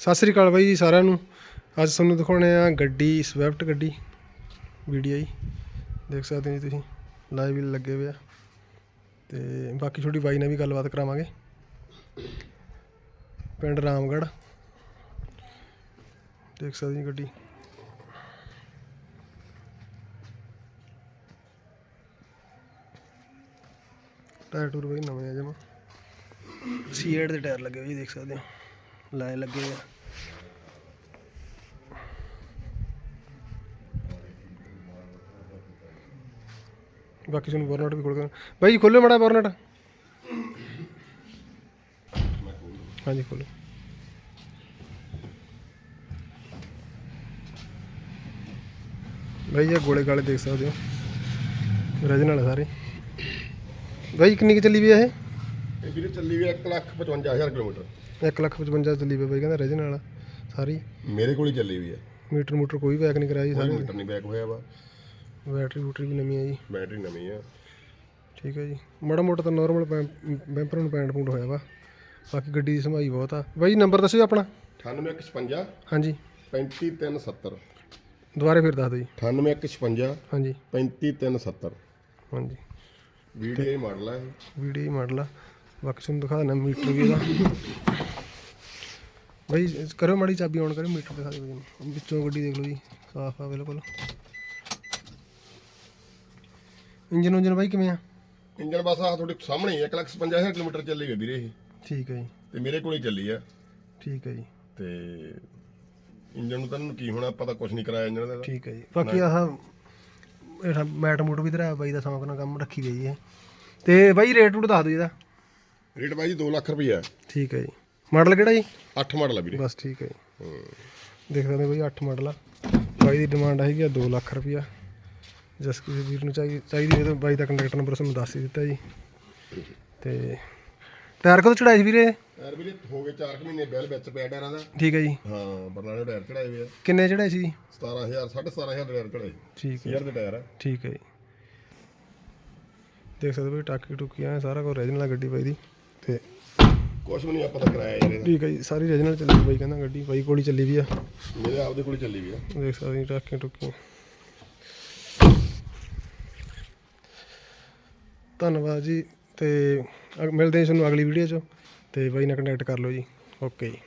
ਸਤਿ ਸ੍ਰੀ ਅਕਾਲ ਬਾਈ ਜੀ ਸਾਰਿਆਂ ਨੂੰ। ਅੱਜ ਤੁਹਾਨੂੰ ਦਿਖਾਉਣੇ ਆ ਗੱਡੀ ਸਵਿਫਟ ਗੱਡੀ, ਵੀਡੀਓ ਜੀ। ਦੇਖ ਸਕਦੇ ਹੋ ਜੀ ਤੁਸੀਂ ਲਾਈਵ ਵੀ ਲੱਗੇ ਹੋਏ ਆ। ਤੇ ਬਾਕੀ ਛੋਟੀ ਬਾਈ ਨਾਲ ਵੀ ਗੱਲਬਾਤ ਕਰਾਵਾਂਗੇ। ਪਿੰਡ ਰਾਮਗੜ੍ਹ। ਦੇਖ ਸਕਦੇ ਜੀ ਗੱਡੀ। ਟਾਇਰ ਟੂਰ ਬਈ ਨਵੇਂ ਆ ਜਮਾ। ਸੀਏਟ ਦੇ ਟਾਇਰ ਲੱਗੇ ਹੋਏ ਜੀ, ਦੇਖ ਸਕਦੇ ਹੋ। ਲਾਏ ਲੱਗੇ ਆ। ਬਾਕੀ ਤੁਹਾਨੂੰ ਬੋਰਨਟ ਵੀ ਖੋਲ ਕੇ ਬਾਈ ਜੀ ਖੋਲੋ ਮੜਾ ਬੋਰਨਟ ਹਾਂਜੀ ਖੋਲੋ ਬਾਈ ਇਹ ਗੋਲੇ ਗਾਲੇ ਦੇਖ ਸਕਦੇ ਹੋ। ਰਜਨ ਵਾਲੇ ਸਾਰੇ। ਬਾਈ ਕਿੰਨੀ ਕੁ ਚੱਲੀ ਵੀ ਆ ਇਹ? ਇਹ ਵੀਰੇ ਚੱਲੀ ਵੀ 155000 ਕਿਲੋਮੀਟਰ। 1,55 ਚੱਲੀ ਵੀ ਬਾਈ ਕਹਿੰਦਾ ਰਜਨ ਵਾਲਾ ਸਾਰੀ। ਮੇਰੇ ਕੋਲ ਹੀ ਚੱਲੀ ਵੀ ਹੈ। ਮੀਟਰ ਮੂਟਰ ਕੋਈ ਬੈਕ ਨਹੀਂ ਕਰਾਇਆ ਜੀ ਕੋਈ ਸਾਰੇ। ਮੀਟਰ ਨਹੀਂ ਬੈਕ ਹੋਇਆ ਵਾ। ਬੈਟਰੀ ਬੂਟਰੀ ਵੀ ਨਵੀਂ ਆ ਜੀ। ਬੈਟਰੀ ਨਵੀਂ ਆ। ਠੀਕ ਹੈ ਜੀ। ਮਾੜਾ ਮੋਟਾ ਤਾਂ ਨਾਰਮਲ ਬੈਂਪਰ ਨੂੰ ਪੈਂਟ ਪੂੰਟ ਹੋਇਆ ਵਾ। ਬਾਕੀ ਗੱਡੀ ਦੀ ਸੰਭਾਈ ਬਹੁਤ ਆ। ਬਾਈ ਨੰਬਰ ਦੱਸਿਓ ਆਪਣਾ। 9856 ਹਾਂਜੀ। 35370 ਦੁਬਾਰੇ ਫਿਰ ਦੱਸ ਦਿਓ ਜੀ। 9856 ਹਾਂਜੀ। 35370 ਹਾਂਜੀ। ਵੀਡੀਓ ਮਾਡਲ ਆ ਇਹ। ਵੀਡੀਓ ਹੀ ਮਾਡਲ ਆ। ਬਾਕੀ ਤੁਹਾਨੂੰ ਦਿਖਾ ਦਿੰਦਾ ਮੀਟਰ ਵੀ ਇਹਦਾ। ਬਾਈ ਕਰੋ ਮਾੜੀ ਚਾਬੀ ਆਨ ਕਰੋ ਮੀਟਰ ਦਿਖਾ ਦਿਓ ਜੀ ਵਿੱਚੋਂ ਗੱਡੀ ਦੇਖ ਲਓ ਜੀ ਸਾਫ਼ ਆ ਬਿਲਕੁਲ। ਇੰਜਨ ਉਂਜਨ ਬਾਈ ਕਿਵੇਂ ਆ? ਇੰਜਨ ਬਸ ਆ ਤੁਹਾਡੇ ਸਾਹਮਣੇ ਹੀ 155000 ਕਿਲੋਮੀਟਰ ਚੱਲੀ ਵੀ ਵੀਰੇ ਇਹ। ਠੀਕ ਹੈ ਜੀ। ਤੇ ਮੇਰੇ ਕੋਲ ਹੀ ਚੱਲੀ ਆ। ਠੀਕ ਹੈ ਜੀ। ਤੇ ਇੰਜਨ ਨੂੰ ਤਾਂ ਕੀ ਹੋਣਾ ਪਤਾ ਕੁਝ ਨਹੀਂ ਕਰਾਇਆ ਇੰਜਨ ਦਾ ਠੀਕ ਹੈ ਜੀ। ਬਾਕੀ ਆਹ ਇਹ ਮੈਟ ਮੂਟ ਵੀ ਧਰਿਆ ਬਾਈ ਦਾ ਸਮਾਂ ਨਾਲ ਕੰਮ ਰੱਖੀ ਗਈ ਹੈ ਤੇ ਬਾਈ ਰੇਟ ਰੂਟ ਦੱਸ ਦਿਓ ਇਹਦਾ। ਰੇਟ ਬਾਈ ਜੀ 2 ਲੱਖ ਰੁਪਈਆ ਠੀਕ ਹੈ ਜੀ। ਮਾਡਲ ਕਿਹੜਾ ਜੀ? 8 ਮਾਡਲ ਆ ਵੀਰੇ। ਬਸ ਠੀਕ ਹੈ ਜੀ। ਦੇਖ ਸਕਦੇ ਬਾਈ 8 ਮਾਡਲ ਆ। ਬਾਈ ਦੀ ਡਿਮਾਂਡ ਹੈਗੀ ਆ 2 ਲੱਖ ਰੁਪਈਆ। ਜਸ ਕਿਸੇ ਵੀਰ ਨੂੰ ਚਾਹੀ ਚਾਹੀਦੀ ਹੈ ਤਾਂ ਬਾਈ ਦਾ ਕੰਟੈਕਟ ਨੰਬਰ ਤੁਹਾਨੂੰ ਦੱਸ ਹੀ ਦਿੱਤਾ ਜੀ। ਤੇ ਟਾਇਰ ਕਦੋਂ ਚੜਾਈ ਸੀ ਵੀਰੇ? ਯਾਰ ਵੀਰੇ ਹੋ ਗਏ 4 ਮਹੀਨੇ ਬਿੱਲ ਵਿੱਚ ਪਿਆ ਟਾਇਰਾਂ ਦਾ। ਠੀਕ ਹੈ ਜੀ। ਹਾਂ ਬਰਨਾਲੇ ਟਾਇਰ ਚੜਾਏ ਹੋਏ ਆ। ਕਿੰਨੇ ਚੜਾਏ ਸੀ? 17000 17500 ਦੇ ਟਾਇਰ ਚੜਾਏ। ਠੀਕ ਹੈ ਯਾਰ ਦੇ ਟਾਇਰ ਆ। ਠੀਕ ਹੈ ਜੀ। ਦੇਖ ਸਕਦੇ ਹੋ ਟਾਕੀ ਟੁਕੀ ਆ ਸਾਰਾ ਕੁਝ ਰੀਜਨਲ ਗੱਡੀ ਬਾਈ ਦੀ। ਤੇ ਕੁਛ ਵੀ ਨਹੀਂ ਆਪਾਂ ਤਾਂ ਕਰਾਇਆ ਯਾਰ ਇਹਦਾ ਠੀਕ ਹੈ ਜੀ ਸਾਰੀ ਰੀਜਨਲ ਚੱਲੀ ਬਾਈ ਕਹਿੰਦਾ ਗੱਡੀ ਬਾਈ ਕੋਲ ਹੀ ਚੱਲੀ ਵੀ ਆ। ਮੇਰੇ ਆਪਦੇ ਕੋਲ ਹੀ ਚੱਲੀ ਵੀ ਆ। ਦੇਖ ਸਕਦੇ ਹੋ ਟਾਕੀਆਂ ਟੁਕੀਆਂ ਧੰਨਵਾਦ ਜੀ ਤੇ ਅਗ- ਮਿਲਦੇ ਹਾਂ ਤੁਹਾਨੂੰ ਅਗਲੀ ਵੀਡੀਓ 'ਚ। ਤੇ ਬਾਈ ਨਾਲ ਕੰਟੈਕਟ ਕਰ ਲਓ ਜੀ। ਓਕੇ ਜੀ।